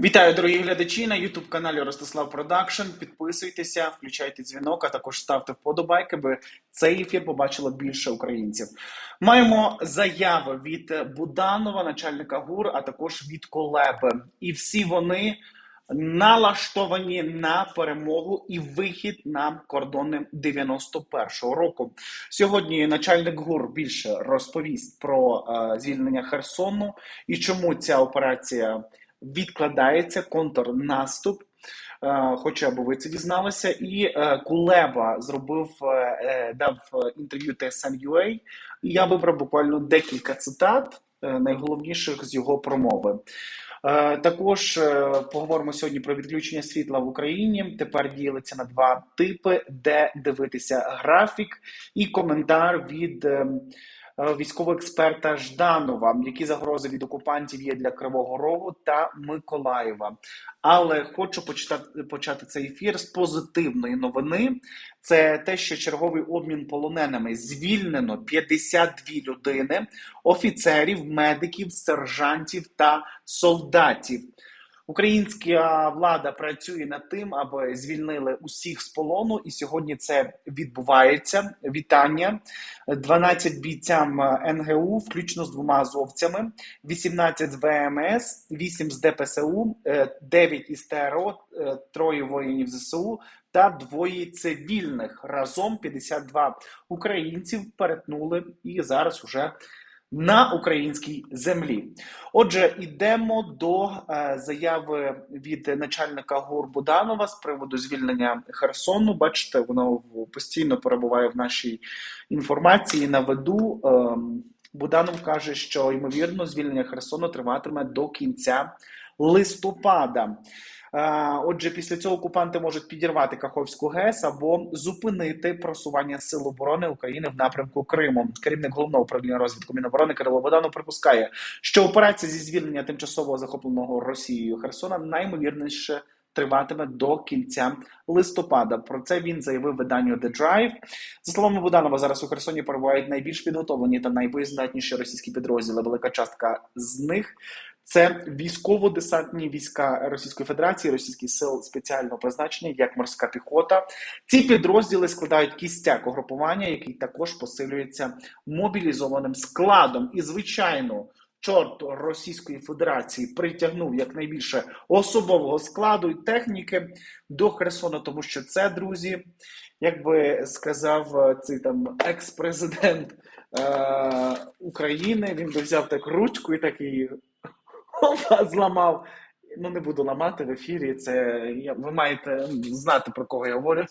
Вітаю, дорогі глядачі на youtube каналі Ростислав Продакшн. Підписуйтеся, включайте дзвінок, а також ставте вподобайки, аби цей ефір побачило більше українців. Маємо заяви від Буданова, начальника ГУР, а також від Колеби. І всі вони налаштовані на перемогу і вихід на кордони 91-го року. Сьогодні начальник ГУР більше розповість про е, звільнення Херсону і чому ця операція відкладається контрнаступ. Е, Хочу, аби ви це дізналися, і е, Кулеба зробив е, дав інтерв'ю TSN.ua, і я вибрав буквально декілька цитат, найголовніших з його промови. Також поговоримо сьогодні про відключення світла в Україні. Тепер ділиться на два типи, де дивитися графік, і коментар від військового експерта Жданова, які загрози від окупантів є для Кривого Рогу та Миколаєва. Але хочу почитати почати цей ефір з позитивної новини. Це те, що черговий обмін полоненими звільнено 52 людини, офіцерів, медиків, сержантів та солдатів. Українська влада працює над тим, аби звільнили усіх з полону, і сьогодні це відбувається. Вітання 12 бійцям НГУ, включно з двома азовцями, 18 з ВМС, 8 з ДПСУ, 9 із ТРО, е, троє воїнів ЗСУ та двоє цивільних. Разом 52 українців перетнули і зараз уже на українській землі. Отже, йдемо до е, заяви від начальника ГУР Буданова з приводу звільнення Херсону. Бачите, воно постійно перебуває в нашій інформації на виду. Ем, Буданов каже, що ймовірно звільнення Херсону триватиме до кінця листопада. Е, Отже, після цього окупанти можуть підірвати Каховську ГЕС або зупинити просування сил оборони України в напрямку Криму. Керівник головного управління розвідку Міноборони Кирило Боданов припускає, що операція зі звільнення тимчасово захопленого Росією Херсона наймовірніше триватиме до кінця листопада. Про це він заявив виданню The Drive. За словами Буданова, зараз у Херсоні перебувають найбільш підготовлені та найбоєздатніші російські підрозділи. Велика частка з них це військово-десантні війська Російської Федерації, російських сил спеціального призначення, як морська піхота. Ці підрозділи складають кістяк угрупування, який також посилюється мобілізованим складом. І звичайно, чорт Російської Федерації притягнув якнайбільше особового складу і техніки до Херсона, тому що це друзі, як би сказав цей там екс-президент е- України. Він би взяв так ручку і такий зламав. Ну, не буду ламати в ефірі. Це я, ви маєте знати про кого я говорю.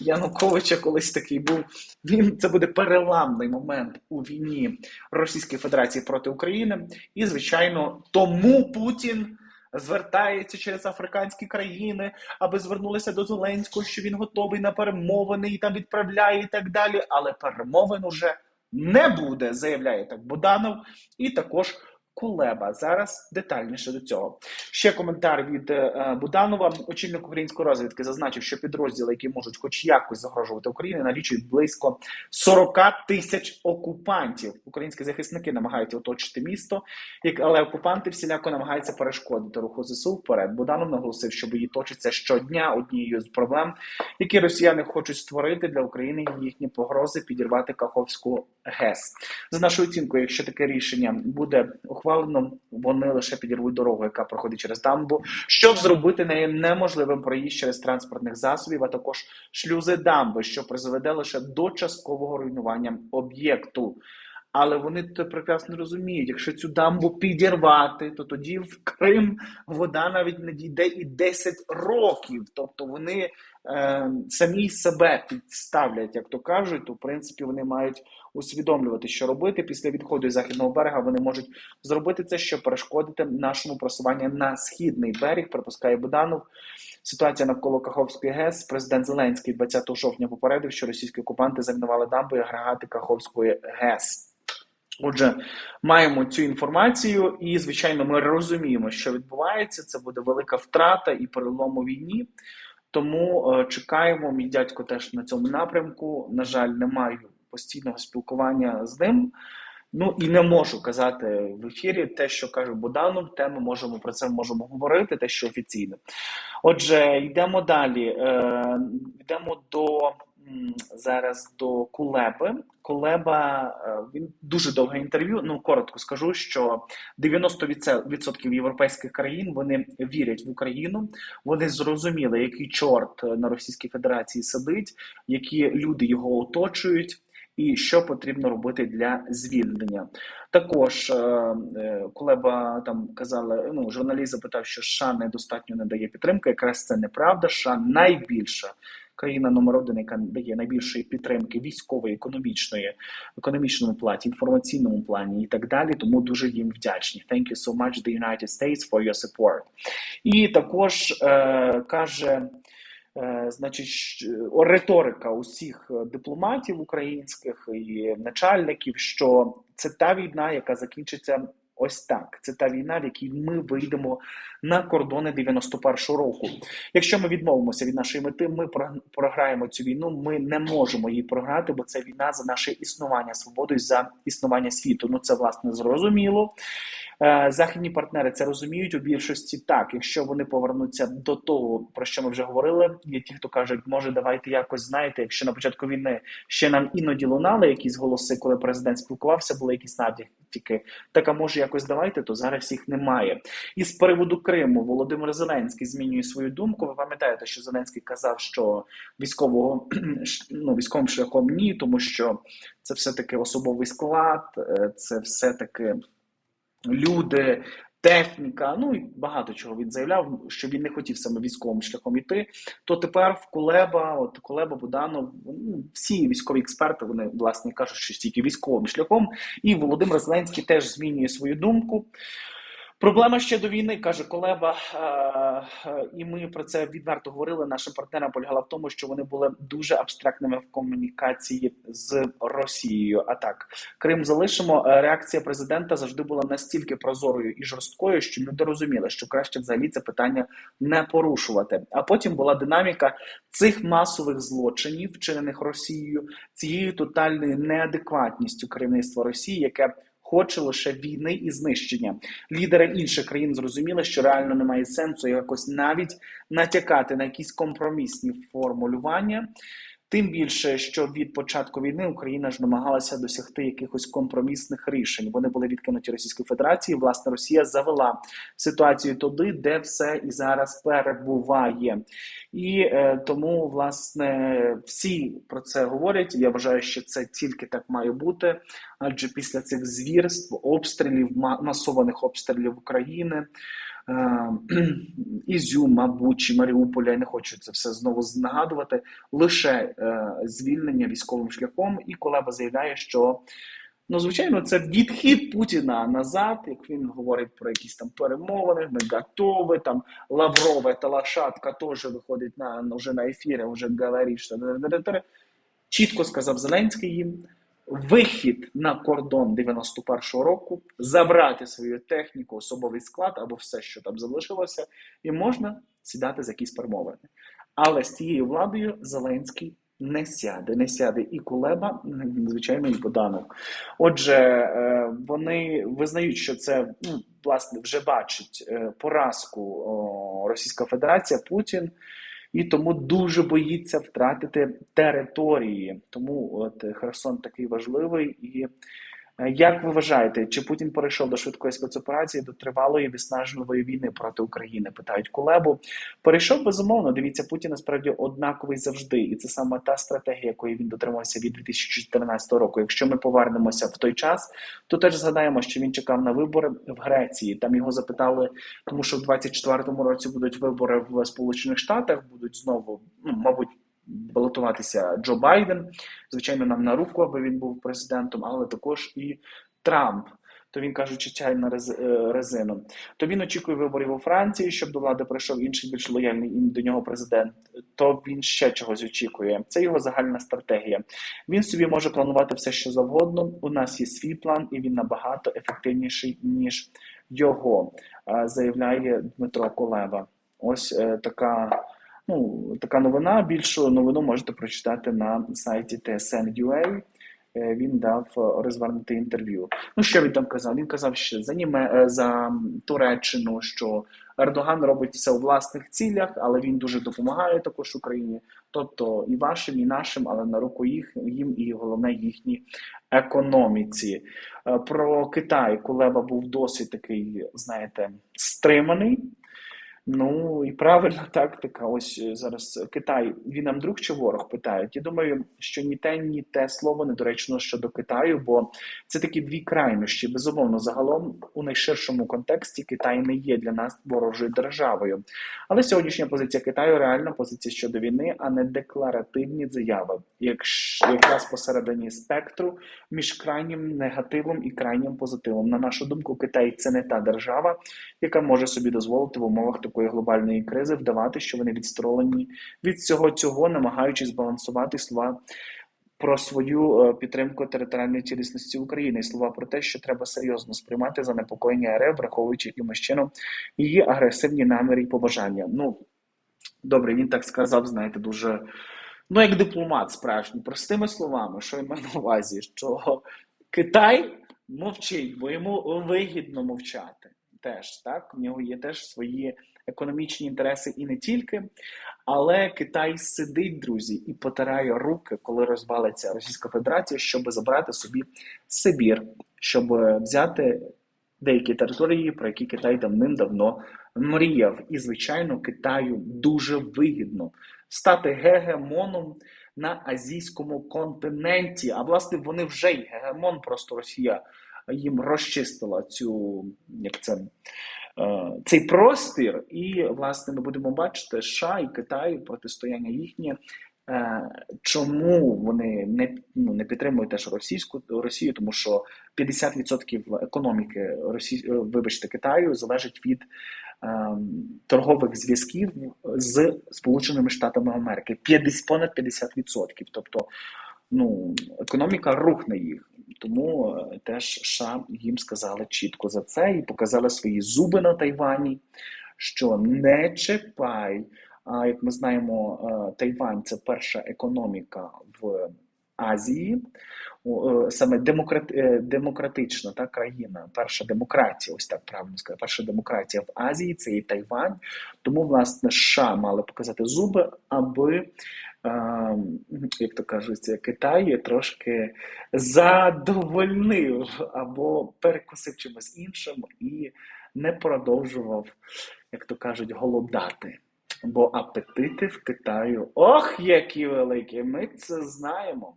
Януковича колись такий був. Він це буде переламний момент у війні Російської Федерації проти України. І, звичайно, тому Путін звертається через африканські країни, аби звернулися до Зеленського, що він готовий на перемовини і там відправляє і так далі. Але перемовин уже не буде, заявляє так Буданов, і також. Кулеба зараз детальніше до цього. Ще коментар від е, Буданова. Очільник української розвідки зазначив, що підрозділи, які можуть хоч якось загрожувати Україні, налічують близько 40 тисяч окупантів. Українські захисники намагаються оточити місто, але окупанти всіляко намагаються перешкодити руху ЗСУ вперед. Буданов наголосив, що бої точаться щодня однією з проблем, які росіяни хочуть створити для України їхні погрози підірвати Каховську ГЕС. За нашою оцінкою, якщо таке рішення буде ухвалено, вони лише підірвуть дорогу, яка проходить через дамбу, щоб зробити нею неможливим проїзд через транспортних засобів, а також шлюзи дамби, що призведе лише до часткового руйнування об'єкту. Але вони це прекрасно розуміють, якщо цю дамбу підірвати, то тоді в Крим вода навіть не дійде і 10 років. Тобто вони е, самі себе підставлять, як то кажуть, то в принципі вони мають усвідомлювати, що робити після відходу із західного берега. Вони можуть зробити це, щоб перешкодити нашому просуванню на східний берег. Припускає Буданов. Ситуація навколо Каховської ГЕС. Президент Зеленський 20 жовтня попередив, що російські окупанти замінували дамби і агрегати Каховської ГЕС. Отже, маємо цю інформацію, і звичайно, ми розуміємо, що відбувається. Це буде велика втрата і перелом у війні. Тому е, чекаємо. Мій дядько теж на цьому напрямку. На жаль, не маю постійного спілкування з ним. Ну і не можу казати в ефірі те, що каже Буданов, те ми можемо про це можемо говорити, те, що офіційно. Отже, йдемо далі. Е, Йдемо до зараз до Кулеби. Кулеба е, він дуже довге інтерв'ю. Ну коротко скажу, що 90% європейських країн вони вірять в Україну. Вони зрозуміли, який чорт на Російській Федерації сидить, які люди його оточують. І що потрібно робити для звільнення? Також е, е, Кулеба там казали, ну журналіст запитав, що США недостатньо не дає підтримки. Якраз це неправда. США найбільша країна номер один, яка дає найбільшої підтримки військової, економічної, економічному платі, інформаційному плані і так далі. Тому дуже їм вдячні. Thank you so much, the United States, for your support. І також е, каже. Е, значить, риторика усіх дипломатів українських і начальників, що це та війна, яка закінчиться Ось так. Це та війна, в якій ми вийдемо на кордони 91-го року. Якщо ми відмовимося від нашої мети, ми програємо цю війну. Ми не можемо її програти, бо це війна за наше існування свободи, за існування світу. Ну це власне зрозуміло. Е, західні партнери це розуміють у більшості так. Якщо вони повернуться до того, про що ми вже говорили, є ті, хто кажуть, може давайте якось знаєте, якщо на початку війни ще нам іноді лунали якісь голоси, коли президент спілкувався, були якісь надяки, так а може якось давайте, то зараз їх немає. І з приводу Криму Володимир Зеленський змінює свою думку. Ви пам'ятаєте, що Зеленський казав, що військового ну, військовим шляхом ні, тому що це все таки особовий склад, е, це все таки люди, техніка, ну і багато чого він заявляв, що він не хотів саме військовим шляхом іти. То тепер в Кулеба, от Кулеба, Буданов, ну, всі військові експерти вони власне кажуть, що тільки військовим шляхом. І Володимир Зеленський теж змінює свою думку. Проблема ще до війни каже Колеба, і ми про це відверто говорили. Нашим партнерам полягала в тому, що вони були дуже абстрактними в комунікації з Росією. А так Крим залишимо. Реакція президента завжди була настільки прозорою і жорсткою, що люди розуміли, що краще взагалі це питання не порушувати. А потім була динаміка цих масових злочинів, вчинених Росією, цією тотальною неадекватністю керівництва Росії, яке хоче лише війни і знищення. Лідери інших країн зрозуміли, що реально немає сенсу якось навіть натякати на якісь компромісні формулювання. Тим більше, що від початку війни Україна ж намагалася досягти якихось компромісних рішень. Вони були відкинуті Російської Федерації. Власне, Росія завела ситуацію туди, де все і зараз перебуває, і е, тому власне всі про це говорять. Я вважаю, що це тільки так має бути, адже після цих звірств, обстрілів, масованих обстрілів України. Е, Ізюма, Бучі, Маріуполя. Я не хочу це все знову нагадувати. Лише е, звільнення військовим шляхом, і Колеба заявляє, що ну звичайно це відхід Путіна назад, як він говорить про якісь там перемовини, ми готові, там Лаврове та Лашатка теж виходить на вже на ефіри, вже що чітко сказав Зеленський їм вихід на кордон 91-го року, забрати свою техніку, особовий склад або все, що там залишилося, і можна сідати за якісь перемовини. Але з тією владою Зеленський не сяде, не сяде і Кулеба, звичайно, і Боданов. Отже, е, вони визнають, що це ну, власне вже бачить е, поразку Російська Федерація Путін і тому дуже боїться втратити території. Тому от Херсон такий важливий і як ви вважаєте, чи Путін перейшов до швидкої спецоперації до тривалої виснажливої війни проти України? Питають Кулебу. Перейшов безумовно. Дивіться, Путін насправді однаковий завжди, і це саме та стратегія, якої він дотримався від 2014 року. Якщо ми повернемося в той час, то теж згадаємо, що він чекав на вибори в Греції. Там його запитали, тому що в 24-му році будуть вибори в Сполучених Штатах, будуть знову, ну мабуть балотуватися Джо Байден. Звичайно, нам на руку, аби він був президентом, але також і Трамп. То він кажучи, чай на е, резину. То він очікує виборів у Франції, щоб до влади прийшов інший більш лояльний до нього президент. То він ще чогось очікує. Це його загальна стратегія. Він собі може планувати все, що завгодно. У нас є свій план, і він набагато ефективніший ніж його, заявляє Дмитро Колева. Ось е, така. Ну, така новина. Більшу новину можете прочитати на сайті TSN.ua. е, він дав е, розвернути інтерв'ю. Ну що він там казав? Він казав, що за Німе е, за Туреччину, що Ердоган робить все у власних цілях, але він дуже допомагає також Україні, тобто і вашим, і нашим, але на руку їх їм, і головне їхній економіці. Про Китай Кулеба був досить такий, знаєте, стриманий. Ну і правильна тактика. Ось е, зараз Китай, він нам друг чи ворог питають. Я думаю, що ні те, ні те слово недоречно щодо Китаю, бо це такі дві крайнощі. Безумовно, загалом у найширшому контексті Китай не є для нас ворожою державою. Але сьогоднішня позиція Китаю реальна позиція щодо війни, а не декларативні заяви, якщо якраз посередині спектру між крайнім негативом і крайнім позитивом. На нашу думку, Китай це не та держава, яка може собі дозволити в умовах такої глобальної кризи вдавати, що вони відсторонені від всього цього, намагаючись збалансувати слова. Про свою е, підтримку територіальної цілісності України і слова про те, що треба серйозно сприймати занепокоєння РФ, враховуючи якимось чином її агресивні наміри і побажання. Ну добре, він так сказав, знаєте, дуже ну як дипломат справжній, простими словами, що він має на увазі, що Китай мовчить, бо йому вигідно мовчати. Теж так, в нього є теж свої економічні інтереси і не тільки. Але Китай сидить, друзі, і потирає руки, коли розвалиться Російська Федерація, щоб забрати собі Сибір, щоб взяти деякі території, про які Китай давним-давно мріяв. І, звичайно, Китаю дуже вигідно стати гегемоном на азійському континенті. А власне вони вже й гегемон, просто Росія їм розчистила цю як це. Е, Цей простір, і власне ми будемо бачити США і Китай протистояння їхнє. Е, Чому вони не ну, не підтримують теж російську Росію? Тому що 50% економіки Росії, е, вибачте, Китаю залежить від е, торгових зв'язків з Сполученими Штатами Америки. 50, понад 50%. Тобто, ну економіка рухне їх. Тому е, теж США їм сказали чітко за це і показали свої зуби на Тайвані, що не чіпай. А як ми знаємо, е, Тайвань це перша економіка в Азії, е, саме демократ, е, демократична та країна, перша демократія, ось так правильно сказати, перша демократія в Азії це і Тайвань. Тому, власне, США мали показати зуби, аби, як то кажуть, Китай трошки задовольнив або перекусив чимось іншим і не продовжував, як то кажуть, голодати. Бо апетити в Китаю ох, які великі! Ми це знаємо.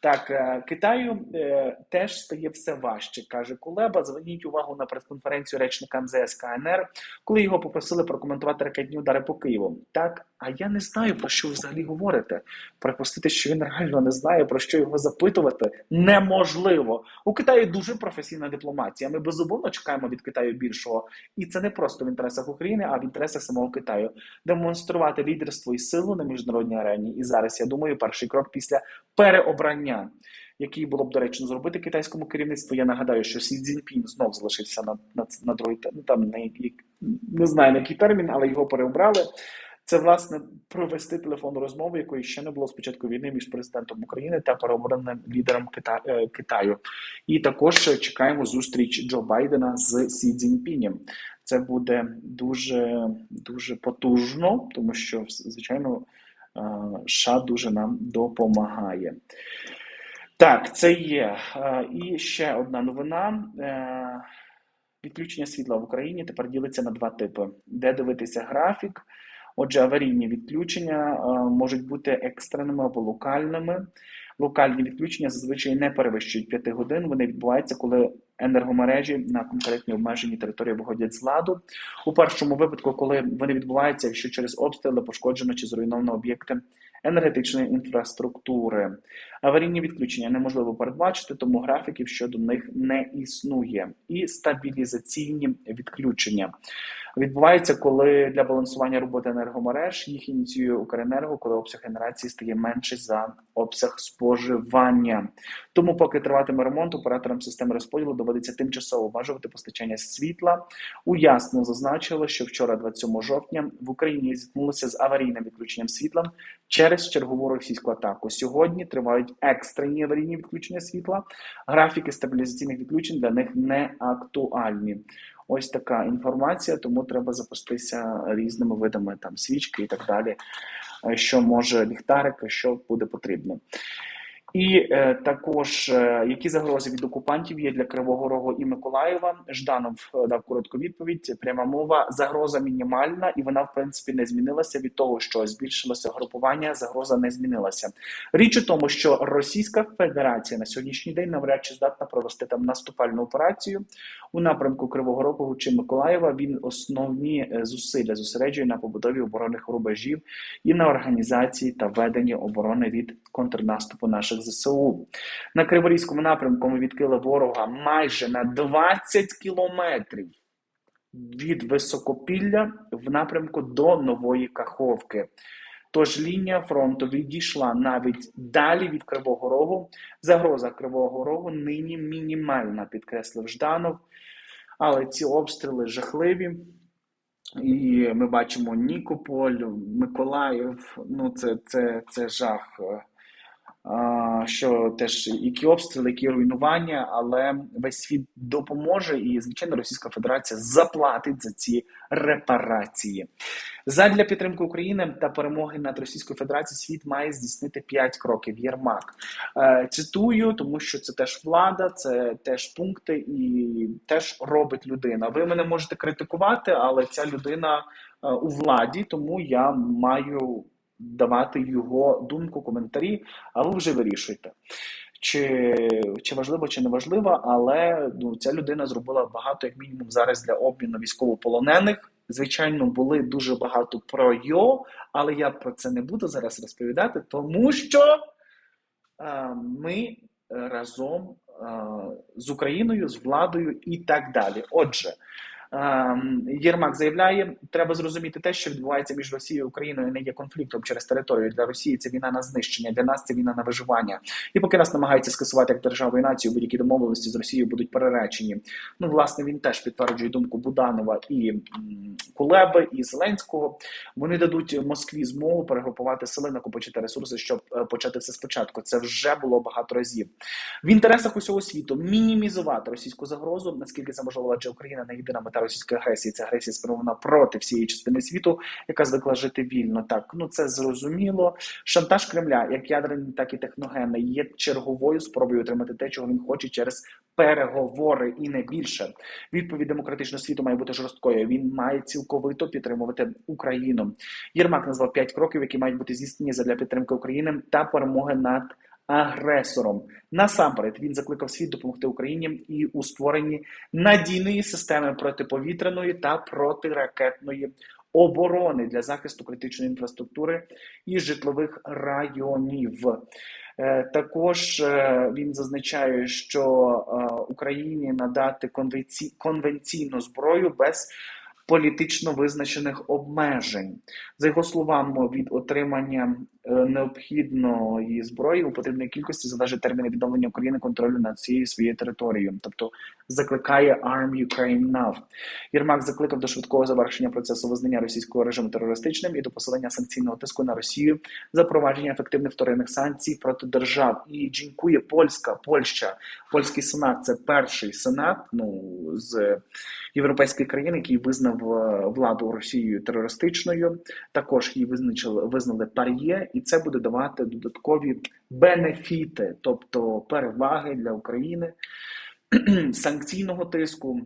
Так, е, Китаю е, теж стає все важче, каже Кулеба. Зверніть увагу на прес-конференцію речника МЗС КНР, коли його попросили прокоментувати ракетні удари по Києву. Так, а я не знаю, про що ви взагалі говорите. Припустити, що він реально не знає, про що його запитувати, неможливо. У Китаї дуже професійна дипломатія. Ми безумовно чекаємо від Китаю більшого. І це не просто в інтересах України, а в інтересах самого Китаю. Демонструвати лідерство і силу на міжнародній арені. І зараз я думаю, перший крок після переобрання, який було б доречно зробити китайському керівництву. Я нагадаю, що Сі Цзіньпін знов залишився на на, на другий ну, там на який не знаю на який термін, але його переобрали. Це власне провести телефонну розмову, якої ще не було з початку війни між президентом України та переобраним лідером Кита... е, Китаю. І також чекаємо зустріч Джо Байдена з Сі Цзіньпінем. Це буде дуже дуже потужно, тому що звичайно е, США дуже нам допомагає. Так, це є. Е, І ще одна новина. Е, Відключення світла в Україні тепер ділиться на два типи: де дивитися графік. Отже, аварійні відключення е, можуть бути екстреними або локальними. Локальні відключення зазвичай не перевищують 5 годин. Вони відбуваються, коли енергомережі на конкретній обмеженій території виходять з ладу. У першому випадку, коли вони відбуваються, якщо через обстріли пошкоджено чи зруйновано об'єкти енергетичної інфраструктури. Аварійні відключення неможливо передбачити, тому графіків щодо них не існує. І стабілізаційні відключення відбуваються, коли для балансування роботи енергомереж їх ініціює Укренерго, коли обсяг генерації стає менший за обсяг споживання. Тому, поки триватиме ремонт, операторам системи розподілу доводиться тимчасово обмежувати постачання світла. Уясно зазначили, що вчора, 27 жовтня, в Україні зіткнулося з аварійним відключенням світла через чергову російську атаку. Сьогодні тривають екстрені аварійні відключення світла. Графіки стабілізаційних відключень для них не актуальні. Ось така інформація, тому треба запастися різними видами там свічки і так далі, е, що може ліхтарика, що буде потрібно. І е, також е, які загрози від окупантів є для Кривого Рогу і Миколаєва. Жданов е, дав коротку відповідь. Пряма мова загроза мінімальна, і вона в принципі не змінилася від того, що збільшилося групування. Загроза не змінилася. Річ у тому, що Російська Федерація на сьогоднішній день навряд чи здатна провести там наступальну операцію у напрямку Кривого Рогу чи Миколаєва. Він основні е, зусилля зосереджує на побудові оборонних рубежів і на організації та веденні оборони від контрнаступу наших ЗСУ. На Криворізькому напрямку ми відкрили ворога майже на 20 кілометрів від Високопілля в напрямку до Нової Каховки. Тож лінія фронту відійшла навіть далі від Кривого Рогу. Загроза Кривого Рогу нині мінімальна, підкреслив Жданов. Але ці обстріли жахливі. І ми бачимо Нікополь, Миколаїв. Ну, це, це, це жах що теж які обстріли, які руйнування, але весь світ допоможе, і звичайно Російська Федерація заплатить за ці репарації. Задля підтримки України та перемоги над Російською Федерацією світ має здійснити п'ять кроків. Єрмак е, цитую, тому що це теж влада, це теж пункти, і теж робить людина. Ви мене можете критикувати, але ця людина е, у владі, тому я маю давати його думку, коментарі, а ви вже вирішуєте. Чи чи важливо, чи не важливо, але ну, ця людина зробила багато, як мінімум, зараз для обміну військовополонених. Звичайно, були дуже багато про йо, але я про це не буду зараз розповідати, тому що е, ми разом е, з Україною, з владою і так далі. Отже. Ем, Єрмак заявляє, треба зрозуміти те, що відбувається між Росією і Україною, не є конфліктом через територію для Росії. Це війна на знищення. Для нас це війна на виживання. І поки нас намагаються скасувати як державу і націю, будь-які домовленості з Росією будуть переречені. Ну, власне, він теж підтверджує думку Буданова і Кулеби і Зеленського. Вони дадуть Москві змогу перегрупувати сили, накопичити ресурси, щоб е, почати все спочатку. Це вже було багато разів в інтересах усього світу. Мінімізувати російську загрозу, наскільки це можливо, адже Україна не єдина мета російської агресії. Це агресія спрямована проти всієї частини світу, яка звикла жити вільно. Так ну це зрозуміло. Шантаж Кремля, як ядерний, так і техногенний, є черговою спробою отримати те, чого він хоче через переговори, і не більше. Відповідь демократичного світу має бути жорсткою. Він має цілковито підтримувати Україну. Єрмак назвав п'ять кроків, які мають бути здійснені для підтримки України та перемоги над агресором. Насамперед він закликав світ допомогти Україні і у створенні надійної системи протиповітряної та протиракетної оборони для захисту критичної інфраструктури і житлових районів. Е, також е, він зазначає, що е, Україні надати конвенційну зброю без політично визначених обмежень. За його словами, від отримання е, необхідної зброї у потрібної кількості залежить терміни відновлення України контролю над цією своєю територією, тобто закликає Arm Ukraine Now. Єрмак закликав до швидкого завершення процесу визнання російського режиму терористичним і до посилення санкційного тиску на Росію, запровадження ефективних вторинних санкцій проти держав. І джінкує польська Польща, польський сенат це перший сенат. Ну з європейських країн, який визнав е, владу Росією терористичною. Також її визначили визнали пар'є, і це буде давати додаткові бенефіти, тобто переваги для України санкційного тиску.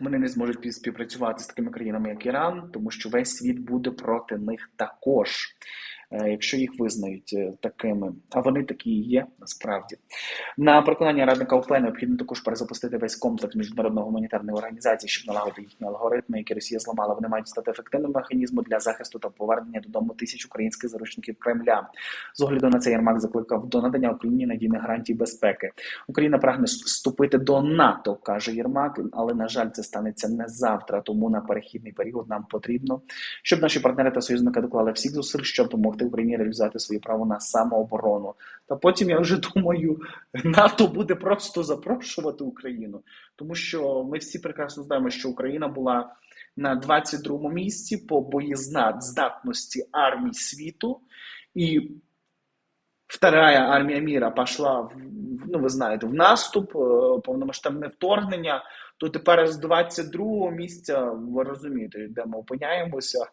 Вони не зможуть співпрацювати з такими країнами, як Іран, тому що весь світ буде проти них також. Е, якщо їх визнають е, такими, а вони такі і є насправді. На переконання радника ОП необхідно також перезапустити весь комплекс міжнародної гуманітарної організації, щоб налагодити їхні алгоритми, які Росія зламала. Вони мають стати ефективним механізмом для захисту та повернення додому тисяч українських заручників Кремля. З огляду на це Єрмак закликав до надання Україні надійних гарантій безпеки. Україна прагне вступити до НАТО, каже Єрмак, але на жаль, це станеться не завтра. Тому на перехідний період нам потрібно, щоб наші партнери та союзники доклали всіх зусиль, щоб допомогти допомогти Україні реалізувати своє право на самооборону. Та потім я вже думаю, НАТО буде просто запрошувати Україну, тому що ми всі прекрасно знаємо, що Україна була на 22-му місці по боєздатності армій світу. і вторая армія міра пішла в ну, ви знаєте, в наступ, е, повномасштабне вторгнення, то тепер з 22-го місця ви розумієте, де ми опиняємося.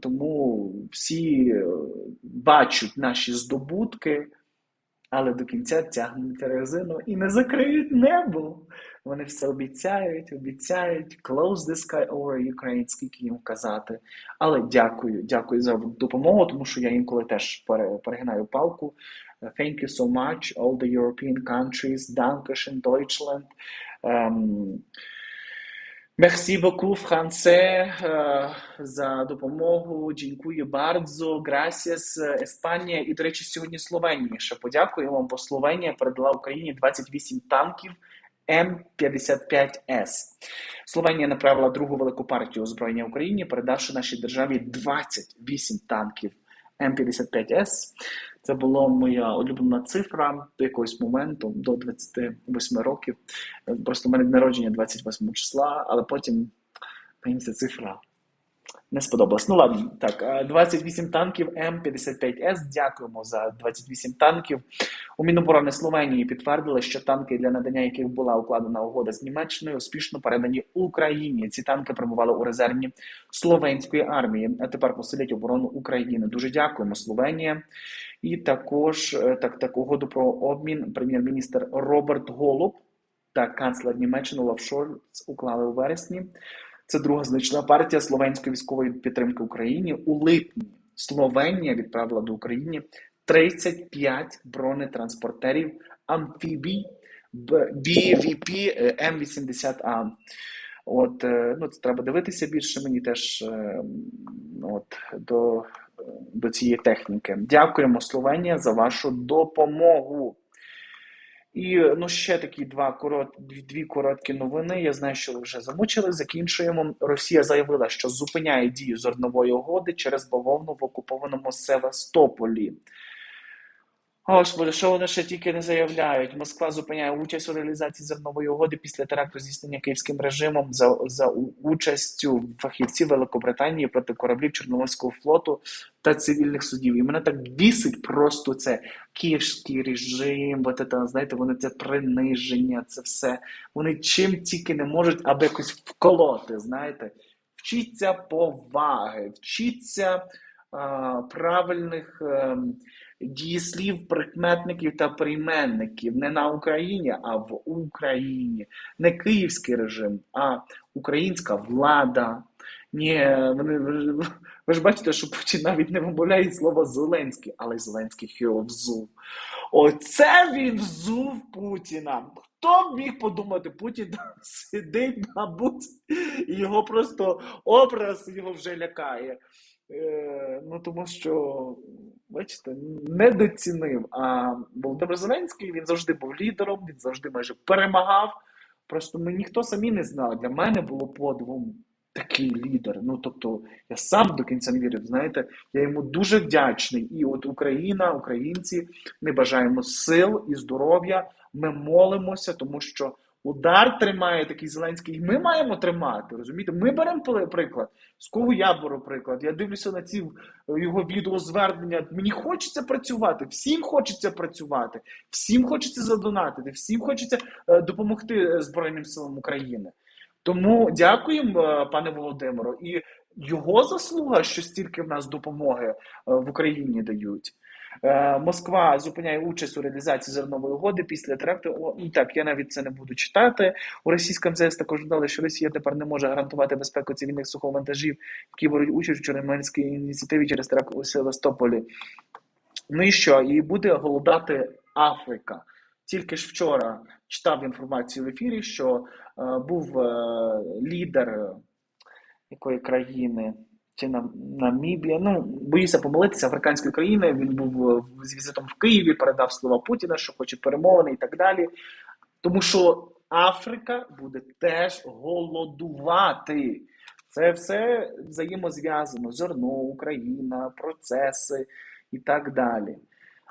Тому всі е, бачать наші здобутки, але до кінця тягнуть резину і не закриють небо. Вони все обіцяють, обіцяють close the sky over Ukraine, скільки їм казати. Але дякую, дякую за допомогу, тому що я інколи теж перегинаю палку. Thank you so much, all the European countries. Dankeschön, Deutschland. Um, Merci beaucoup, Франце, за допомогу. Дякую bardzo. Gracias, Еспанія. І, до речі, сьогодні Словенія. Ще подякую вам, бо Словенія передала Україні 28 танків М55С. Словенія направила другу велику партію озброєння Україні, передавши нашій державі 28 танків М55С. Це була моя улюблена цифра до якогось моменту, до 28 років. Просто в мене народження 28 числа, але потім мені ця цифра не сподобалось. Ну ладно, так, 28 танків М55С. Дякуємо за 28 танків. У Міноборони Словенії підтвердили, що танки, для надання яких була укладена угода з Німеччиною, успішно передані Україні. Ці танки перебували у резервні словенської армії. А тепер посилять оборону України. Дуже дякуємо, Словенія. І також е, так, так угоду про обмін прем'єр-міністр Роберт Голуб та канцлер Німеччини Олаф Шольц уклали у вересні. Це друга значна партія словенської військової підтримки Україні. У липні Словенія відправила до України 35 бронетранспортерів амфібій BVP М80А. От, е, ну, це треба дивитися більше. Мені теж е, от, до, до цієї техніки. Дякуємо, Словенія, за вашу допомогу. І ну ще такі два корот, дві короткі новини. Я знаю, що ви вже замучили. Закінчуємо. Росія заявила, що зупиняє дію зернової угоди через бавовну в окупованому Севастополі. Господи, що вони ще тільки не заявляють? Москва зупиняє участь у реалізації зернової угоди після теракту здійснення київським режимом за за участю фахівців Великобританії проти кораблів Чорноморського флоту та цивільних судів. І мене так бісить просто це київський режим, от це, знаєте, вони це приниження, це все. Вони чим тільки не можуть, аби якось вколоти. Знаєте, вчіться поваги, вчіться а, правильних. Ем, дієслів, прикметників та прийменників не на Україні, а в Україні. Не київський режим, а українська влада. Ні, вони ви, ви ж бачите, що Путін навіть не вимовляє слово Зеленський, але Зеленський його. Оце він взув Путіна. Хто б міг подумати, Путін сидить, мабуть, і його просто образ його вже лякає. Е, ну тому що, бачите, недоцінив. А Володимир Зеленський він завжди був лідером, він завжди майже перемагав. Просто ми ніхто самі не знав. Для мене було подивом такий лідер. Ну тобто, я сам до кінця не вірив. Знаєте, я йому дуже вдячний. І от Україна, українці, ми бажаємо сил і здоров'я. Ми молимося, тому що. Удар тримає такий Зеленський, і ми маємо тримати. Розумієте? Ми беремо приклад. З кого я беру приклад? Я дивлюся на ці е, його відеозвернення. Мені хочеться працювати, всім хочеться працювати, всім хочеться задонатити, всім хочеться е, допомогти е, Збройним силам України. Тому дякуємо, пане Володимиру, і його заслуга, що стільки в нас допомоги в Україні дають. Е, Москва зупиняє участь у реалізації зернової угоди після теракту. І так, я навіть це не буду читати. У російському МЗС також додали, що Росія тепер не може гарантувати безпеку цивільних суховантажів, які беруть участь у Чорноморській ініціативі через теракт у Севастополі. Ну і що? І буде голодати Африка. Тільки ж вчора читав інформацію в ефірі, що е, був е, лідер якої країни чи на Намібія. Ну боюся помилитися африканської країни. Він був е, з візитом в Києві, передав слова Путіна, що хоче перемовини і так далі. Тому що Африка буде теж голодувати. Це все взаємозв'язано: зерно, Україна, процеси і так далі.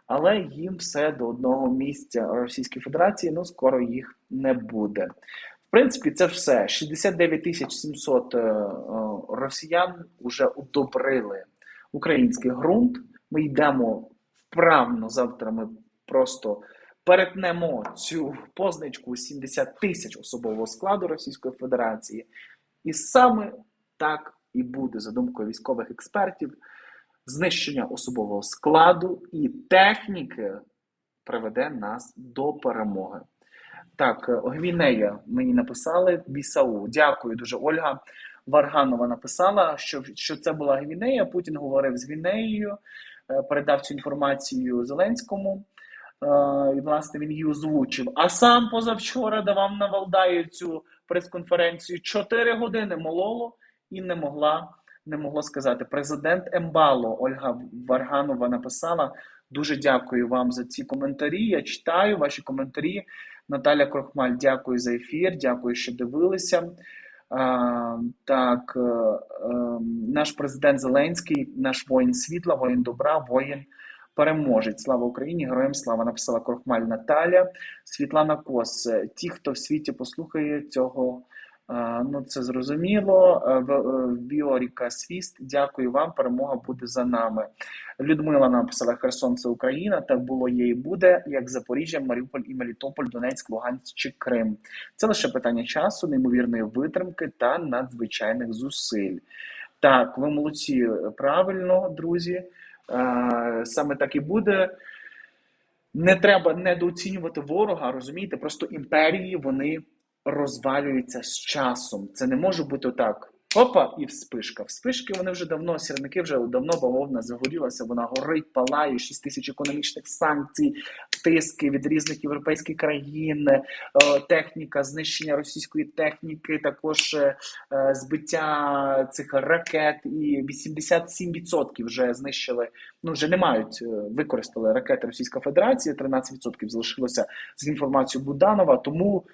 Але їм все до одного місця Російської Федерації ну скоро їх не буде. В принципі, це все. 69 тисяч 700 е, е, росіян вже удобрили український ґрунт Ми йдемо вправно. Завтра ми просто перетнемо цю позначку 70 тисяч особового складу Російської Федерації. І саме так і буде, за думкою військових експертів, знищення особового складу і техніки приведе нас до перемоги. Так, Гвінея мені написали Бісау. Дякую дуже. Ольга Варганова написала, що, що це була Гвінея. Путін говорив з Гвінеєю, е, передав цю інформацію Зеленському. Е, І, власне, він її озвучив. А сам позавчора давав на Валдаю цю прес-конференцію 4 години мололо і не могла не могло сказати. Президент Ембало Ольга Варганова написала. Дуже дякую вам за ці коментарі. Я читаю ваші коментарі. Наталя Крохмаль, дякую за ефір. Дякую, що дивилися. Так, е, е, наш президент Зеленський, наш воїн світла, воїн добра, воїн переможець. Слава Україні! Героям слава написала Крохмаль Наталя, Світлана Кос. Ті, хто в світі послухає цього. Ну, це зрозуміло. Е, е, Біоріка Свіст, дякую вам. Перемога буде за нами. Людмила написала Херсон це Україна. Так було, є і буде, як Запоріжжя, Маріуполь і Мелітополь, Донецьк, Луганськ чи Крим. Це лише питання часу, неймовірної витримки та надзвичайних зусиль. Так, ви молодці, правильно, друзі. Е, Саме так і буде. Не треба недооцінювати ворога, розумієте? Просто імперії вони розвалюються з часом. Це не може бути так. Опа, і вспишка. Вспишки вони вже давно, сірники вже давно бавовна загорілася, вона горить, палає, 6 тисяч економічних санкцій, тиски від різних європейських країн, е, техніка, знищення російської техніки, також е, е, збиття цих ракет, і 87% вже знищили, ну вже не мають, використали ракети Російська Федерація, 13% залишилося з інформацією Буданова. Тому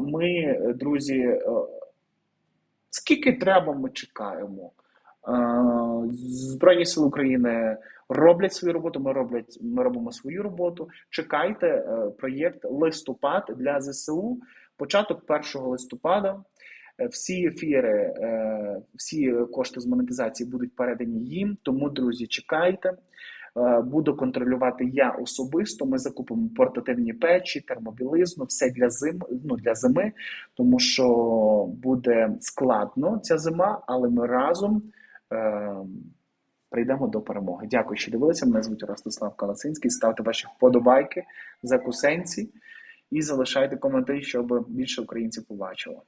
ми, друзі, скільки треба, ми чекаємо. Е, Збройні сили України роблять свою роботу. Ми роблять, ми робимо свою роботу. Чекайте е, проєкт листопад для ЗСУ. Початок 1 листопада. Е, Всі ефіри, всі кошти з монетизації будуть передані їм. Тому, друзі, чекайте. Е, Буду контролювати я особисто. Ми закупимо портативні печі, термобілизну, все для зим, ну для зими, тому що буде складно ця зима, але ми разом е, прийдемо до перемоги. Дякую, що дивилися. Мене звуть Ростислав Калацинський. Ставте ваші вподобайки за кусенці і залишайте коментарі, щоб більше українців побачило.